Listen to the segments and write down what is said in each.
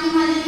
lima.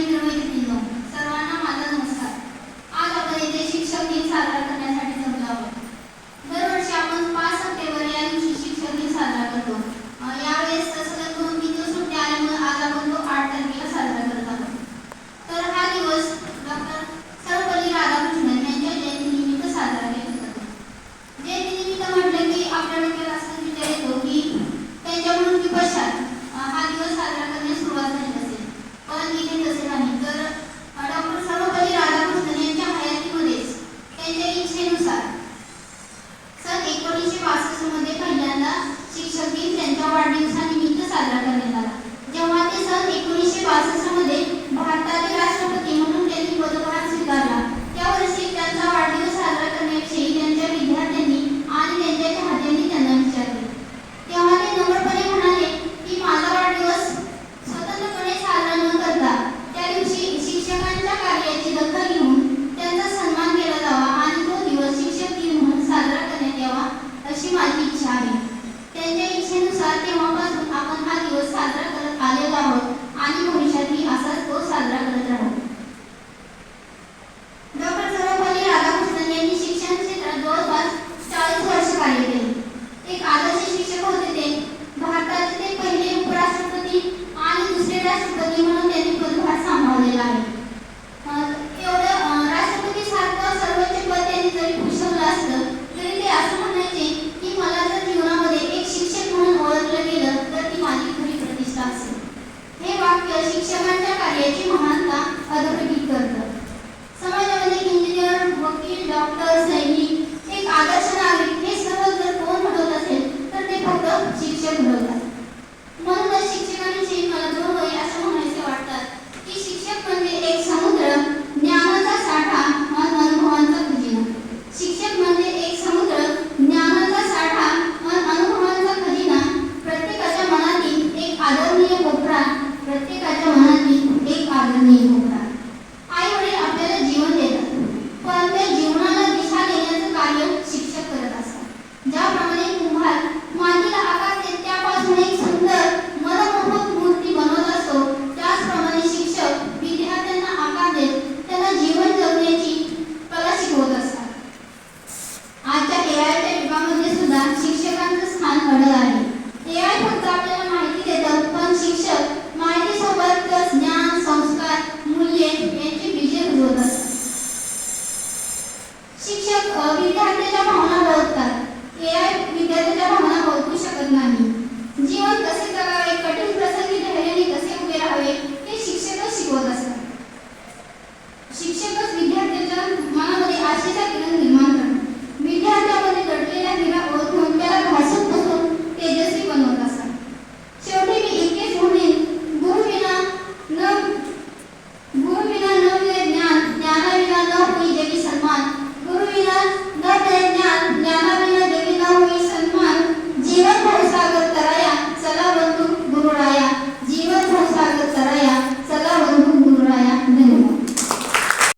आणि भविष्यातही असाच तो साजरा करत राहू. शिक्षक विद्यार्थ्याच्या भावना ओळखतात. ए आय विद्यार्थ्याच्या